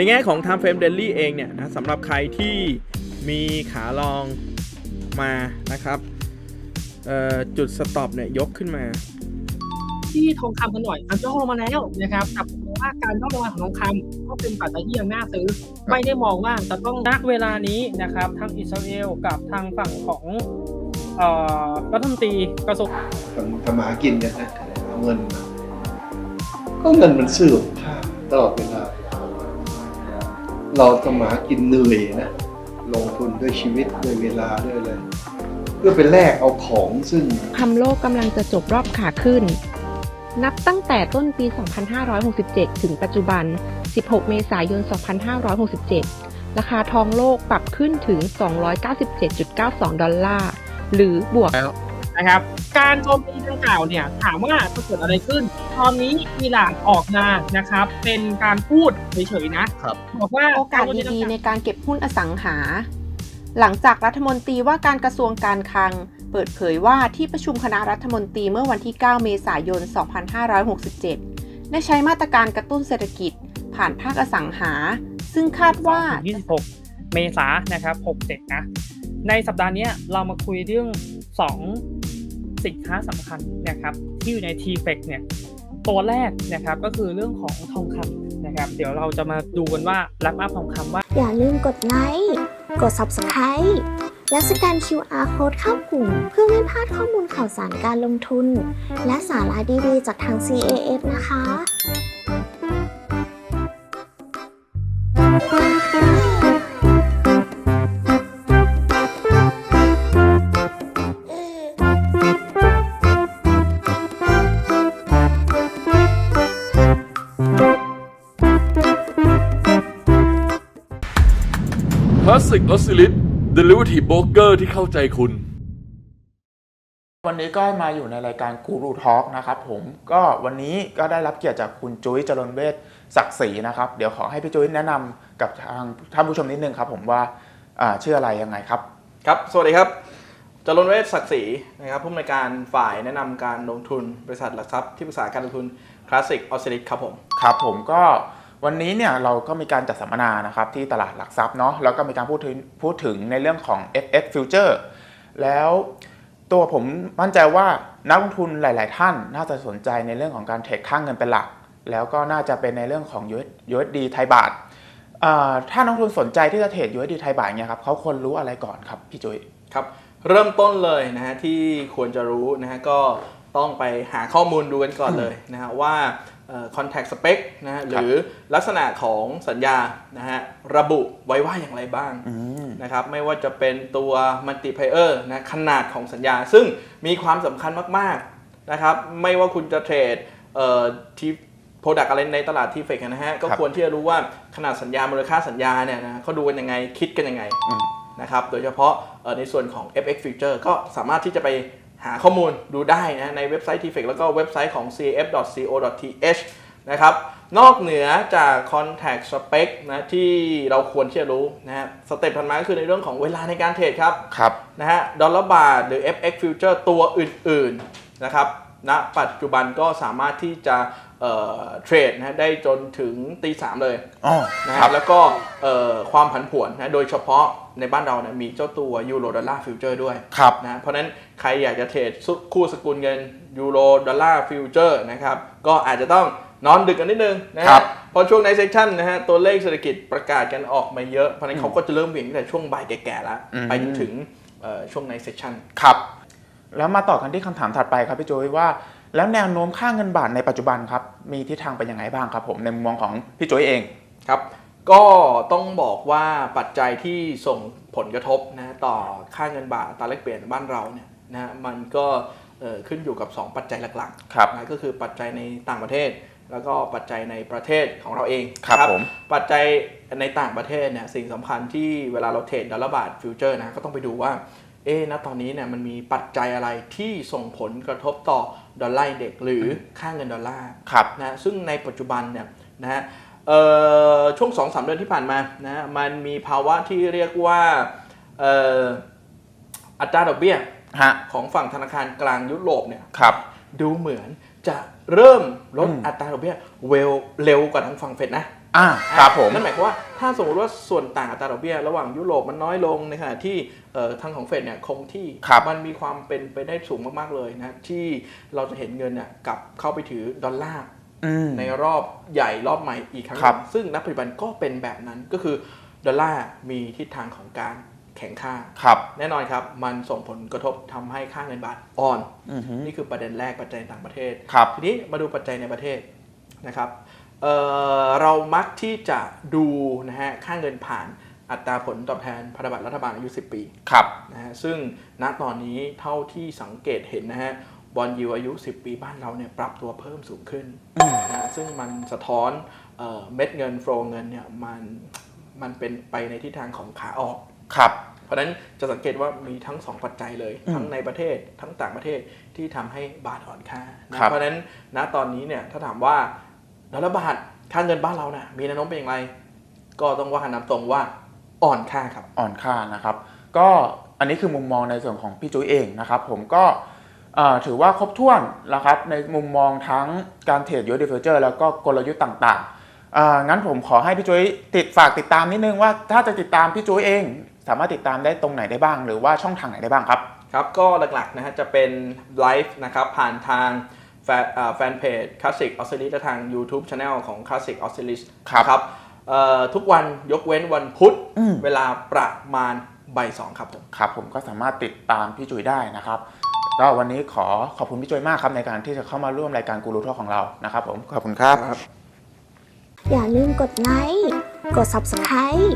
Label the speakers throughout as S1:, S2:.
S1: ในแง่ของ Time Frame Daily เองเนี่ยนะสำหรับใครที่มีขาลองมานะครับเอ่อจุดสต็อปเนี่ยยกขึ้นมา
S2: ที่ทองคำกันหน่อยมันย่อลงมาแล้วนะครับแต่ผมว่าการย่อลงมาของทองคำก็เป็นปัจจัยที่ยังน่าซื้อ ไม่ได้มองว่าจะต้องณเวลานี้นะครับทางอิสราเอลกับทางฝั่งของเอ่อรัฐมนตรีกระทรวง
S3: ทำทำมาหากินกันนะเอาเงินมาก็เงินมันซื้อกับค่าตลอดเวลา เราทำมาหากินเหนื่อยนะ ลงทุนด้วยชีวิตด้วยเวลาด้วยอะไรเพื่อไปแลกเอาของซึ่ง
S4: คำโลกกำลังจะจบรอบขาขึ้น นับตั้งแต่ต้นปี 2567 ถึงปัจจุบัน 16 เมษายน 2567 ราคาทองโลกปรับขึ้นถึง 297.92 ดอลลาร์ หรือบวก
S2: นะครับ การโจมตีดังกล่าวเนี่ยถามว่าจะเกิดอะไรขึ้น ตอนนี้อิหร่านออกมานะครับ เป็นการพูดเฉยๆนะครับบอกว่า
S4: โอกาสดีๆในการเก็บหุ้นอสังหา หลังจากรัฐมนตรีว่าการกระทรวงการคลัง เปิดเผยว่าที่ประชุมคณะรัฐมนตรีเมื่อวันที่ 9 เมษายน 2567 ได้ใช้มาตรการกระตุ้นเศรษฐกิจ ผ่านภาคอสังหา ซึ่งคาดว่า
S2: 26 เมษายนนะครับ 67 นะ ในสัปดาห์เนี้ยเรามาคุยเรื่อง 2 สินค้าสำคัญนะครับที่อยู่ใน t f e c เนี่ยตัวแรกนะครับก็คือเรื่องของทองคำนะครับ เดี๋ยวเราจะมาดูกันว่ารับอัพทองคำว่า
S5: อย่าลืมกดไลค์กด Subscribe และสแกน QR Code เข้ากลุ่ม เพื่อไม่พลาดข้อมูลข่าวสารการลงทุน และสาระดีๆจากทาง CAF นะคะ
S6: คลาสสิกออสซิลิตเดลิเวอรี่โบรกเกอร์ที่เข้าใจคุณ
S7: วันนี้ก็มาอยู่ในรายการกูรูทอล์กนะครับผมก็วันนี้ก็ได้รับเกียรติจากคุณจุ้ยจรนเวชศักดิ์ศรีนะครับ เดี๋ยวขอให้พี่จุ้ยแนะนำกับทางท่านผู้ชมนิดนึงครับผมว่าอ่าชื่ออะไรยังไงครับ
S8: ครับ สวัสดีครับจรนเวชศักดิ์ศรีนะครับผู้อำนวยการฝ่ายแนะนำการลงทุนบริษัทหลักทรัพย์ที่ปรึกษาการลงทุนคลาสสิกออสซิลิตครับผม
S7: ครับผมก็ วันนี้เนี่ยเราก็มีการจัดสัมมนานะครับที่ตลาดหลักทรัพย์เนาะแล้วก็มีการพูดถึงพูดถึงในเรื่องของ FX Future แล้วตัวผมมั่นใจว่านักลงทุนหลาย ๆ ท่านน่าจะสนใจในเรื่องของการเทรดค่างเงินเป็นหลัก แล้วก็น่าจะเป็นในเรื่องของ USD ไทยบาทถ้านักลงทุนสนใจที่จะเทรด USD ไทยบาทเนี่ยครับเขาควรรู้อะไรก่อนครับพี่จุ้ย
S8: ครับเริ่มต้นเลยนะฮะที่ควรจะรู้นะฮะก็ต้องไปหาข้อมูลดูกันก่อนเลยนะฮะว่า contact spec นะฮะหรือลักษณะของสัญญานะฮะระบุไว้ว่าอย่างไรบ้าง
S7: อืม
S8: นะครับไม่ว่าจะเป็นตัว multiplayer นะขนาดของสัญญา ซึ่งมีความสำคัญมากๆนะครับไม่ว่าคุณจะเทรดเอ่อที่โปรดักอะไรในตลาดที่เฟกนะฮะก็
S7: ครับ
S8: ควรที่จะรู้ว่าขนาดสัญญามูลค่าสัญญาเนี่ยนะเขาดูกันยังไงคิดกันยังไง
S7: อืม
S8: นะครับโดยเฉพาะเอ่อในส่วนของ FX Future ก็สามารถที่จะไป หาข้อมูลดูได้นะในเว็บไซต์ t f e c แล้วก็เว็บไซต์ของ cf.co.th นะครับ นอกเหนือจาก contact spec นะที่เราควรที่จะรู้นะฮะสเต็ปถัดมาก็คือในเรื่องของเวลาในการเทรดครับ
S7: ครับ
S8: นะฮะดอลลาร์บาทหรือ FX Future ตัวอื่น ๆ นะครับ ณปัจจุบันก็สามารถที่จะเอ่อเทรดนะฮะได้จนถึงตีสามเลย
S7: อ๋อ
S8: นะ
S7: ค
S8: ค
S7: รั
S8: รั
S7: บบ
S8: แล้วก็เอ่อความผันผวนนะโดยเฉพาะในบ้านเราเนี่ยมีเจ้าตัวยูโรดอลลาร์ฟิวเจอร์ด้วย
S7: ครับ
S8: นะเพราะฉะนั้นใครอยากจะเทรดคู่สกุลเงินยูโรดอลลาร์ฟิวเจอร์นะครับก็อาจจะต้องนอนดึกกันนิดนึงนะ
S7: ครั
S8: ฮะ
S7: บ
S8: เพอช่วงในเซสชันนะฮะตัวเลขเศรษฐกิจประกาศกันออกมาเยอะ เพราะฉะนั้นเขาก็จะเริ่มเหวี่ยงตั้งแต่ช่วงบ่ายแก่ๆแล้ว
S7: อืม
S8: ไปจนถึงเอ่อช่วงในเซสชัน
S7: ครับ แล้วมาต่อกันที่คำถามถัดไปครับพี่โจยว่า แล้วแนวโน้มค่าเงินบาทในปัจจุบันครับ มีทิศทางเป็นยังไงบ้างครับผมในมุมมองของพี่โจยเอง
S8: ครับ ก็ต้องบอกว่าปัจจัยที่ส่งผลกระทบนะต่อค่าเงินบาทอัตราแลกเปลี่ยนบ้านเราเนี่ยนะมันก็เอ่อขึ้นอยู่กับ 2 ปัจจัยหลัก
S7: ครับ
S8: ๆนะก็คือปัจจัยในต่างประเทศ แล้วก็ปัจจัยในประเทศของเราเอง
S7: ครับ
S8: นะ
S7: ผม
S8: ปัจจัยในต่างประเทศเนี่ยสิ่งสำคัญที่เวลาเราเทรดดอลลาร์บาทฟิวเจอร์นะก็ต้องไปดูว่า เอ๊ะณตอนนี้เนี่ยมันมีปัจจัยอะไรที่ส่งผลกระทบต่อดอลลาร์อินเด็กซ์หรือค่าเงินดอลลาร์
S7: ครับ
S8: นะซึ่งในปัจจุบันเนี่ยนะฮะเอ่อช่วง2อสเดือนที่ผ่านมานะฮะมันมีภาวะที่เรียกว่าเอ่ออัตราดอกเบี้ย
S7: ฮะ
S8: ของฝั่งธนาคารกลางยุโรปเนี่ย
S7: ครับ
S8: ดูเหมือนจะเริ่มลด
S7: อืม
S8: อัตราดอกเบี้ยเวลเร็วกว่าทางฝั่งเฟดนะ
S7: อ่าครับผม
S8: นั่นหมายความว่าถ้าสมมติว่าส่วนต่างอัตราดอกเบี้ยระหว่างยุโรปมันน้อยลงในขณะที่เอ่อทางของเฟดเนี่ยคงที่
S7: ครับ
S8: มันมีความเป็นไปได้สูงมากๆเลยนะที่เราจะเห็นเงินเนี่ยกลับเข้าไปถือดอลลาร์
S7: อืม
S8: ในรอบใหญ่รอบใหม่อีกครั้งห
S7: ครั
S8: นึ่
S7: บ
S8: งซึ่งณปัจจุบันก็เป็นแบบนั้นก็คือดอลลาร์มีทิศทางของการแข่งค่า
S7: ครับ
S8: แน่นอนครับ มันส่งผลกระทบทำให้ค่าเงินบาทอ่อน
S7: อือฮึ
S8: นี่คือประเด็นแรกปัจจัยต่างประเทศ
S7: ครับ
S8: ทีนี้มาดูปัจจัยในประเทศนะครับ เอ่อเรามักที่จะดูนะฮะค่าเงินผ่านอัตราผลตอบแทนพันธบัตรรัฐบาลอายุ 10 ปี
S7: ครับ
S8: นะฮะซึ่งณตอนนี้เท่าที่สังเกตเห็นนะฮะบอลยูอายุ 10 ปีบ้านเราเนี่ยปรับตัวเพิ่มสูงขึ้นนะฮะซึ่งมันสะท้อนเอ่อเม็ดเงินโฟลเงินเนี่ยมันมันเป็นไปในทิศทางของขาออก
S7: ครับ
S8: เพราะฉะนั้นจะสังเกตว่ามีทั้ง 2 ปัจจัยเลย
S7: อืม
S8: ทั้งในประเทศทั้งต่างประเทศที่ทำให้บาทอ่อนค่านะ
S7: ครับ
S8: เพราะฉะนั้นณตอนนี้เนี่ยถ้าถามว่า ดอลลาร์บาทค่าเงินบ้านเรานะ่ะมีแนวโน้มเป็นอย่างไร ก็ต้องว่ากันนำตรงว่าอ่อนค่าครับ
S7: อ่อนค่านะครับ ก็อันนี้คือมุมมองในส่วนของพี่จุ้ยเองนะครับ ผมก็เอ่อถือว่าครบถ้วนนะครับในมุมมองทั้งการเทรดยูดิฟิวเจอร์แล้วก็กลยุทธ์ต่างๆอ่างั้นผมขอให้พี่จุ้ยติดฝากติดตามนิดนึงว่าถ้าจะติดตามพี่จุ้ยเอง สามารถติดตามได้ตรงไหนได้บ้าง หรือว่าช่องทางไหนได้บ้างครับ
S8: ครับก็หลักๆนะฮะจะเป็นไลฟ์นะครับผ่านทาง แฟนอ่าแฟนเพจ Classic o s c i l l i s และทาง YouTube Channel ของ Classic o s c i l l i s
S7: ครับ
S8: ครับเอ่อทุกวันยกเว้นวันพุธ
S7: อืม
S8: เวลาประมาณบ่ายสองครับผม
S7: ครับผมก็สามารถติดตามพี่จุ้ยได้นะครับก็วันนี้ขอขอบคุณพี่จุ้ยมากครับในการที่จะเข้ามาร่วมรายการกูรูทอของเรานะครับผมขอบคุณครับ
S5: อย่าลืมกดไลค์กด Subscribe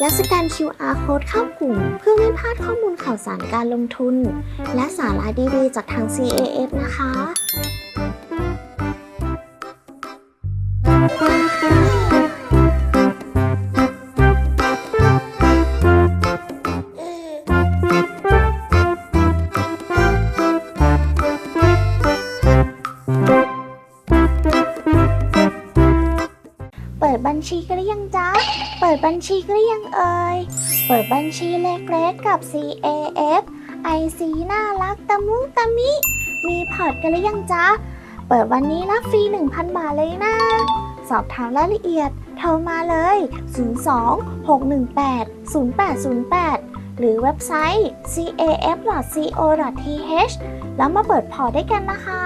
S5: และสแกน QR Code เข้ากลุ่ม เพื่อไม่พลาดข้อมูลข่าวสารการลงทุน และสาระดีๆจากทาง CAF นะคะ ดบัญชีกันหรือยังเอ่ย เปิดบัญชีเล็กๆกับ CAF IC น่ารักตะมุตะมิ มีพอร์ตกันหรือยังจ๊ะ เปิดวันนี้รับฟรี 1,000 บาทเลยนะ สอบถามรายละเอียดโทรมาเลย 02 618 0808 หรือเว็บไซต์ caf.co.th แล้วมาเปิดพอร์ตได้กันนะคะ